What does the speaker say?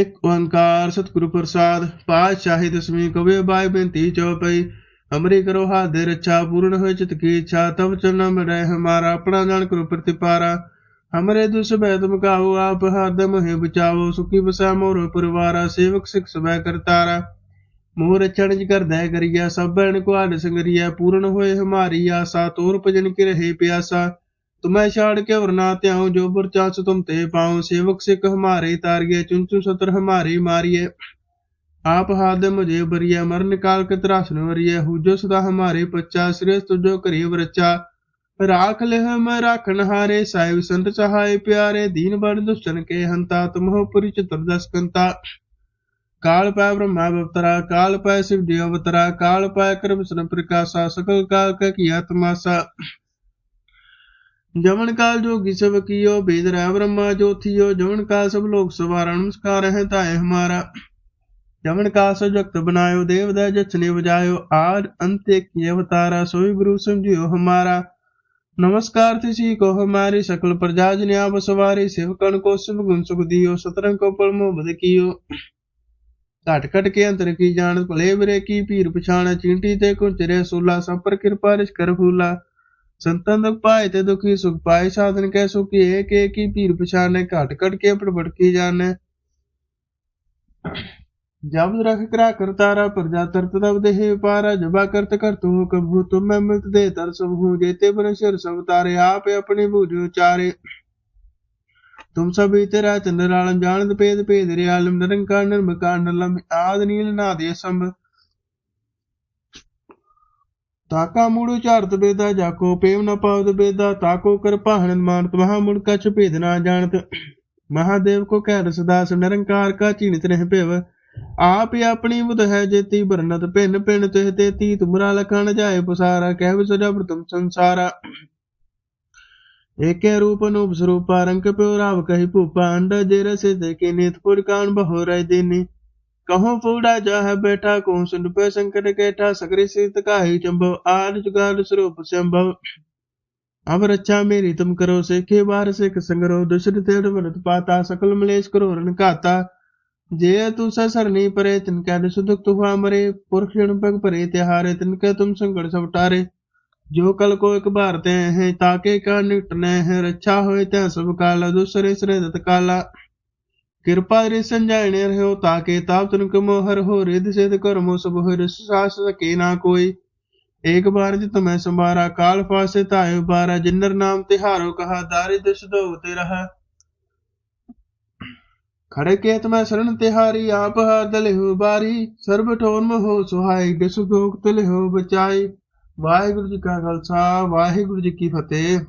ਇੱਕ ਓੰਕਾਰ ਸਤਿਗੁਰੂ ਪ੍ਰਸਾਦ, ਪਾਤਸ਼ਾਹੀ ਦਸਵੀਂ ਕਵੇ ਬਾਈ ਬੇਨਤੀ ਚਉਪਈ ਹਮਰੀ ਕਰੋ ਹਾਥ ਦੇ ਰੱਛਾ, ਪੂਰਨ ਹੋਏ ਚਿਤ ਕੀ ਇੱਛਾ ਤਬ ਚਰਨ ਮਰੇ ਹਮਾਰਾ, ਆਪਣਾ ਜਾਣ ਕਰੋ ਪ੍ਰਤਿਪਾਰਾ। ਹਮਰੇ ਦੁਸ ਬੈ ਤੁਮ ਕਾਹੂ, ਆਪ ਹਰਦ ਮੋਹਿ ਬਚਾਵੋ, ਸੁਖੀ ਬਸਾ ਮੋਰ ਪਰਿਵਾਰਾ, ਸੇਵਕ ਸਿਖ ਸਬੈ ਕਰਤਾਰਾ। ਮੋਹ ਰਚਣ ਜਿ ਕਰਦਾ ਕਰੀਆ ਸਭਣ ਕੋ ਆਦ ਸੰਗਰੀਆ, ਪੂਰਨ ਹੋਏ ਹਮਾਰੀ ਆਸਾ, ਤੋਰ ਭਜਨ ਕੀ ਰਹੇ ਪਿਆਸਾ। ਤੁਮੈ ਛਾੜ ਕੇ ਵਰਨਾ ਧਿਆਉ, ਜੋ ਬੁਰ ਚਾਚ ਤੁਮ ਤੇ ਪਾਉ। ਸੇਵਕ ਸਿਖ ਹਮਾਰੇ ਤਾਰਿਏ ਚੁੰਚੂ ਸਤਰ ਹਮਾਰੇ ਮਾਰੀਏ। ਆਪ ਹਾਦ ਮੁਝੇ ਬਰੀਆ ਮਰਨ ਕਾਲ ਕੇ ਤਰਾਸਨ ਵਰੀਏ। ਹੁਜੋ ਸਦਾ ਹਮਾਰੇ ਪੱਚਾ ਸਿਰੇ ਤੁਜੋ ਕਰੀ ਵਰਚਾ। ਰਾਖ ਲਿਹ ਮੈਂ ਰਾਖਣ ਹਾਰੇ, ਸਾਹਿਬ ਸੰਤ ਸਹਾਇ ਪਿਆਰੇ। ਦੀਨ ਬੜ ਦੁਸ਼ਟਨ ਕੇ ਹੰਤਾ ਤੁਮਹੁ ਪੁਰੀ ਚਤੁਰਦਸ ਕੰਤਾ। ਕਾਲ ਪੈ ਬ੍ਰਹਮਾ ਅਵਤਰਾ, ਕਾਲ ਪੈ ਸਿਵ ਜੀ ਅਵਤਰਾ। ਕਾਲ ਪੈ ਕਰਮ ਸਨ ਪ੍ਰਕਾਸ਼ਾ, ਸਕਲ ਕਾਲ ਕਾ ਕੀਆ ਤਮਾਸਾ ਜਮਨ ਕਾਲ ਜੋਗੀ ਸਭ ਕੀਓ ਬੇਦ ਰਹਿ ਬ੍ਰਹਮਾ ਜੋਥੀਓ ਜਮਨ ਕਾਲ ਸਭ ਲੋਕ ਸਵਾਰਾ ਨਮਸਕਾਰ ਹੈ ਤਾਏ ਹਮਾਰਾ ਜਮਨ ਕਾਲ ਸਭ ਜਗਤ ਬਨਾਇਓ ਦੇਵ ਦਾ ਜਚਨੇ ਵਜਾਇਓ ਆਦ ਅੰਤੇ ਕੀ ਅਵਤਾਰਾ ਸੋਈ ਗੁਰੂ ਸਮਝਿਓ ਹਮਾਰਾ नमस्कार तिसी को हमारी सकल प्रजा जनिया बसवारी सेवकन को शुभ गुण सुख दियो सतरंग को पल मोह बद कियो ਘਟ ਘਟ ਕੇ ਅੰਤਰ ਕੀ ਜਾਣ ਭਲੇ ਬਰੇ ਕੀ ਪੀਰ ਪਛਾਣ ਚਿੰਟੀ ਤੇ ਕੁੰਚਰੇ ਸੂਲਾ ਸਭ ਪਰ ਕਿਰਪਾ ਰਿਸ਼ ਕਰ ਫੂਲਾ ਸੰਤਨ ਦੁਖ ਪਾਏ ਤੇ ਦੁਖੀ ਸੁਖ ਪਾਏ ਸਾਧਨ ਕੈ ਸੁਖੀ ਏਕ ਏਕ ਹੀ ਪੀਰ ਪਛਾਣੇ ਘਟ ਘਟ ਕੇ ਆਪਣ ਜਾਣੇ ਜਬ ਰਖ ਕਰਾ ਕਰਤਾਰਾ ਪ੍ਰਜਾ ਤਰਤ ਤਬ ਦੇਹ ਪਾਰਾ ਜਬਾ ਕਰਤ ਕਰ ਤੂੰ ਕਬੂ ਤੁਮ ਮੈਂ ਮਿਲਤ ਦੇ ਤਰ ਸਭ ਹੂੰ ਜੇਤੇ ਬਨ ਸ਼ਰ ਸਭ ਤਾਰੇ, ਆਪ ਆਪਣੇ ਬੂਝ ਉਚਾਰੇ। ਤੁਮ ਸਭ ਤੇਰਾ ਚੰਦਰ ਆਲਮ ਜਾਣਦ ਭੇਦ ਭੇਦ ਰੇ ਆਲਮ ਨਿਰੰਕਾਰ, ਨਿਰਮਕਾਰ ਨਿਰਲਮ ਆਦ ਨੀਲ ਨਾ ਦੇ ਸੰਭ ਤਾਕਾ ਮੂੜੂ ਝਾਰਤ ਬੇਦਾ, ਜਾਕੋ ਪੇਮ ਨ ਪਾਵਦ ਬੇਦਾ, ਤਾਕੋ ਕਰ ਪਾਹਣ ਮਾਨਤ, ਮਹਾ ਮੁੜ ਕਛ ਭੇਦ ਨਾ ਜਾਣਤ। ਮਹਾਦੇਵ ਕਹਿ ਰਸਦਾਸ, ਨਿਰੰਕਾਰ ਕਾ ਚੀਨਿਤ ਰਹਿ ਭੇਵ। ਆਪ ਹੀ ਆਪਣੀ ਬੁਧ ਹੈ ਜੇਤੀ ਬਰਨਤ ਭਿੰਨ ਭਿੰਨ ਤਿਹ ਤੇਤੀ, ਤੁਮਰਾ ਲਖਣ ਜਾਏ ਪਸਾਰਾ, ਕਹਿ ਵਿਸਜਾ ਪ੍ਰਤਮ ਸੰਸਾਰਾ। ਏਕੇ ਰੂਪ ਅਨੂਪ ਸਰੂਪਾ, ਰੰਗ ਪਿਓ ਰਾਵ ਕਹੀ ਭੂਪਾ ਅੰਡਾ ਜੇ ਰਸੇ ਦੇ ਕੇ ਨੀਤ ਪੁਰ ਕਾਨ ਬਹੋ ਰਹਿ ਦੇਨੀ। ਕਹੋ ਫੂੜਾ ਜਾ ਹੈ ਬੈਠਾ ਕੋ ਸੁਨ ਪੈ ਸੰਕਟ ਕੇਠਾ ਸਗਰੀ ਸੀਤ ਕਾਹੀ ਚੰਭਵ ਆਦ ਜੁਗਾਦ ਸਰੂਪ ਸੰਭਵ। ਅਬ ਰੱਛਾ ਮੇਰੀ ਤੁਮ ਕਰੋ ਸੇਖੇ ਬਾਰ ਸਿਖ ਸੰਗਰੋ ਦੁਸ਼ਟ ਤੇੜ ਵਰਤ ਪਾਤਾ, ਸਕਲ ਮਲੇਸ਼ ਕਰੋ ਰਨ ਘਾਤਾ। ਜੇ ਤੂ ਸਰਨੀ ਪਰੇ, ਤਿਨ ਕੈ ਦੁਸ ਦੁਖ ਤੁਫਾ ਮਰੇ, ਪੁਰਖ ਜਨ ਪਗ ਭਰੇ ਤਿਹਾਰੇ, ਤਿਨ ਕੈ ਤੁਮ ਸੰਗੜ ਸਭ ਟਾਰੇ ਜੋ ਕਲ ਕੋ ਇੱਕ ਭਾਰ ਤੇ ਹੈ ਤਾਕੇ ਕਾ ਨਿਟਨੇ ਹੈ ਰੱਛਾ ਹੋਏ ਤੈ ਸਭ ਕਾਲ ਦੁਸਰੇ ਸਰੇ ਦਤ ਕਾਲਾ ਕਿਰਪਾ ਰੇ ਸੰਜਾਇਣੇ ਰਹਿਓ ਤਾਕੇ ਤਾਪ ਤਨ ਕਮੋ ਹਰ ਹੋ ਰਿਦ ਸਿਧ ਕਰਮੋ ਸਭ ਹੋਇ ਰਸ ਸਾਸ ਸਕੇ ਨਾ ਕੋਈ। ਏਕ ਬਾਰ ਜਿਤ ਮੈਂ ਸੰਭਾਰਾ, ਕਾਲ ਫਾਸੇ ਧਾਇ ਬਾਰਾ ਜਿਨਰ ਨਾਮ ਤਿਹਾਰੋ ਕਹਾ ਦਾਰਿ ਦਿਸ ਦੋ ਤੇ ਰਹਾ। ਖੜੇ ਕੇਤ ਮੈਂ ਸਰਣ ਤਿਹਾਰੀ, ਆਪ ਹਰ ਦਲਿਹੁ ਬਾਰੀ, ਸਰਬ ਠੋਨ ਮੋ ਸੁਹਾਈ ਦਿਸ ਦੋਖ ਤਲਿਹੁ ਬਚਾਈ। ਵਾਹਿਗੁਰੂ ਜੀ ਕਾ ਖਾਲਸਾ, ਵਾਹਿਗੁਰੂ ਜੀ ਕੀ ਫਤਿਹ।